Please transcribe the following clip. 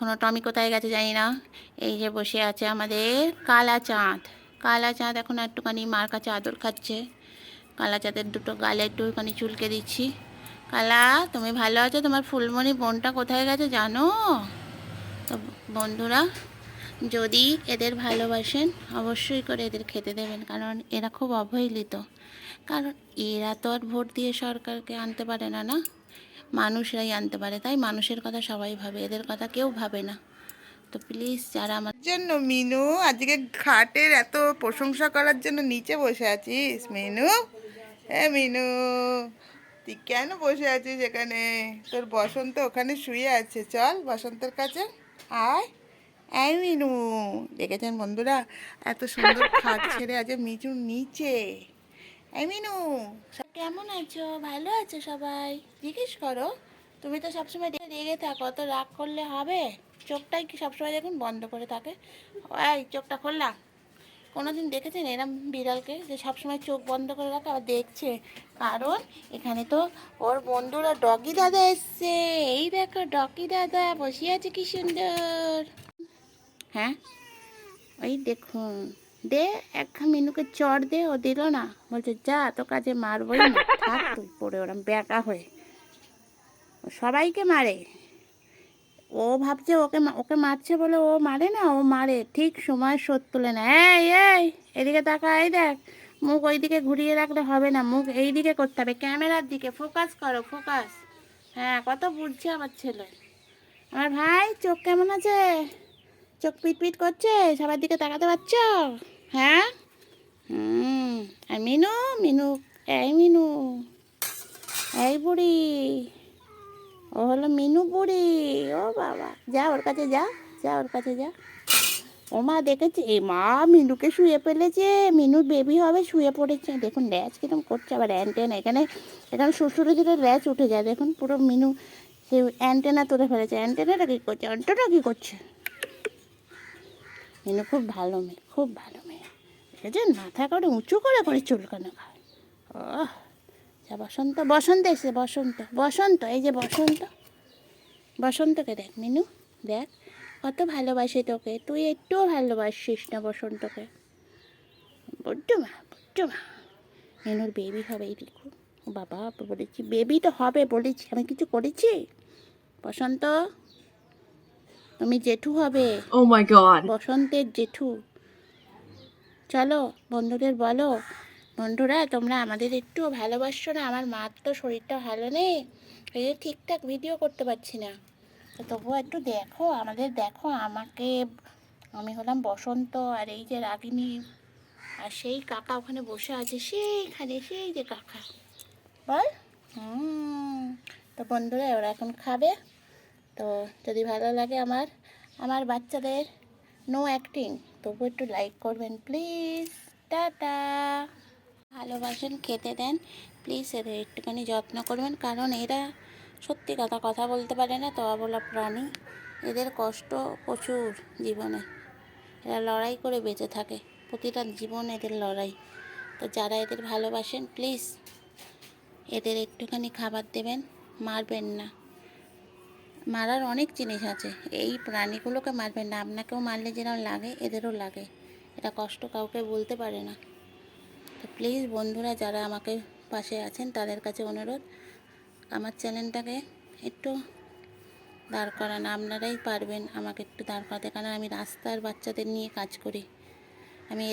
এখনও টমি কোথায় গেছে জানি না। এই যে বসে আছে আমাদের কালা চাঁদ। কালা চাঁদ এখন একটুখানি মার কাছে আদর খাচ্ছে। কালা চাঁদের দুটো গালে একটুখানি চুলকে দিচ্ছি। কালা, তুমি ভালো আছো? তোমার ফুলমণি বোনটা কোথায় গেছে জানো? তো বন্ধুরা, যদি এদের ভালোবাসেন, অবশ্যই করে এদের খেতে দেবেন, কারণ এরা খুব অবহেলিত। কারণ এরা তো আর ভোট দিয়ে সরকারকে আনতে পারে না না? মানুষরাই আনতে পারে, তাই মানুষের কথা সবাই ভাবে, এদের কথা কেউ ভাবে না। তো প্লিজ যারা আমার জন্য মিনু, আজকে ঘাটের এত প্রশংসা করার জন্য নিচে বসে আছিস, মিনু? হ্যাঁ মিনু, তুই কেন বসে আছিস এখানে? তোর বসন্ত ওখানে শুয়ে আছে, চল বসন্তের কাছে, আয়। এই মিনু, দেখেছেন বন্ধুরা? এত সুন্দর খাট ছেড়ে আছে মিচুর নিচে। মিনু কেমন আছো? ভালো আছো সবাই? জিজ্ঞেস করো। তুমি তো সবসময় রেগে থাকো তো রাগ করলে হবে? চোখটাই কি সবসময় দেখুন বন্ধ করে থাকে? এই চোখটা খুললাম কোনোদিন দেখেছেন এরম বিড়ালকে যে সবসময় চোখ বন্ধ করে রাখে? আবার দেখছে। কারণ এখানে তো ওর বন্ধুরা ডগি দাদা এসছে। এই দেখো ডগি দাদা বসে আছে কি সুন্দর? হ্যাঁ? ওই দেখুন। দে একখান মিনুকে চড় দে, ও দিল না। বলছে, যা তো কাজে মারবই না। থাক তুই পড়ে, ওরম ব্যাকা হয়ে। সবাইকে মারে। ও ভাবছে ওকে ওকে মারছে বলে ও মারে না, ও মারে। ঠিক সময় শোধ তুলে না এই এই, এদিকে তাকা, এই দেখ, মুখ ওইদিকে ঘুরিয়ে রাখলে হবে না, মুখ এই দিকে করতে হবে। ক্যামেরার দিকে ফোকাস করো ফোকাস হ্যাঁ কত বুঝছে আমার ছেলে। আমার ভাই, চোখ কেমন আছে? চোখ পিট পিট করছে? সবার দিকে তাকাতে পারছ? হ্যাঁ? হুম, আর মিনু মিনু, এই মিনু, এই বুড়ি, ও হলো মিনু বুড়ি, ও বাবা, যা ওর কাছে যা যা ওর কাছে যা। ও মা দেখেছে, এ মা মিনুকে শুয়ে ফেলেছে মিনুর বেবি হবে, শুয়ে পড়েছে। দেখুন র্যাচ কিরম করছে আবার অ্যান্টেনা এখানে এখানে শ্বশুরে দিলে র্যাচ উঠে যায়। দেখুন, পুরো মিনু, সে অ্যান্টেনা তুলে ফেলেছে। অ্যান্টেনাটা কী করছে? অ্যান্টেনা কী করছে? মিনু খুব ভালো মেয়ে, খুব ভালো মেয়ে। দেখেছেন মাথা করে উঁচু করে করে চুলকানো খায়? ও যা বসন্ত বসন্ত এসে বসন্ত বসন্ত, এই যে বসন্ত। বসন্তকে দেখ মিনু, দেখ, কত ভালোবাসে তোকে, তুই একটুও ভালোবাসিস না বসন্তকে। বড্ড মা বড্ড মা। মিনুর বেবি হবে এই দেখো। বাবা, বলেছি বেবি তো হবে, বলেছি, আমি কিছু করেছি? বসন্ত তুমি জেঠু হবে। ও my god. বসন্তের জেঠু। চলো বন্ধুদের বলো। বন্ধুরা তোমরা আমাদের একটু ভালোবাসছো না? আমার মার তো শরীরটা ভালো নেই। এই যে ঠিকঠাক ভিডিও করতে পারছি না। তো তবুও একটু দেখো আমাদের দেখো আমাকে আমি হলাম বসন্ত আর এই যে রাগিনী আর সেই কাকা ওখানে বসে আছে সেইখানে সেই যে কাকা। বল। হুম। তো বন্ধুরা ওরা এখন খাবে। তো যদি ভালো লাগে আমার আমার বাচ্চাদের নো অ্যাক্টিং তবু একটু লাইক করবেন প্লিজ টাটা। ভালোবাসেন, খেতে দেন প্লিজ এদের একটুখানি যত্ন করবেন, কারণ এরা সত্যি কথা কথা বলতে পারে না, তো অবলা প্রাণী। এদের কষ্ট প্রচুর জীবনে। এরা লড়াই করে বেঁচে থাকে, প্রতিটা জীবন এদের লড়াই। তো যারা এদের ভালোবাসেন প্লিজ এদের একটুখানি খাবার দেবেন, মারবেন না। মারার অনেক জিনিস আছে। এই প্রাণীগুলোকে মারবেন না। আপনাকেও মারলে যেরকম লাগে, এদেরও লাগে। এটা কষ্ট কাউকে বলতে পারে না। তো প্লিজ বন্ধুরা, যারা আমাকে পাশে আছেন, তাদের কাছে অনুরোধ, আমার চ্যানেলটাকে একটু দাঁড় করান। আপনারাই পারবেন আমাকে একটু দাঁড় করাতে। কারণ আমি রাস্তার বাচ্চাদের নিয়ে কাজ করি। আমি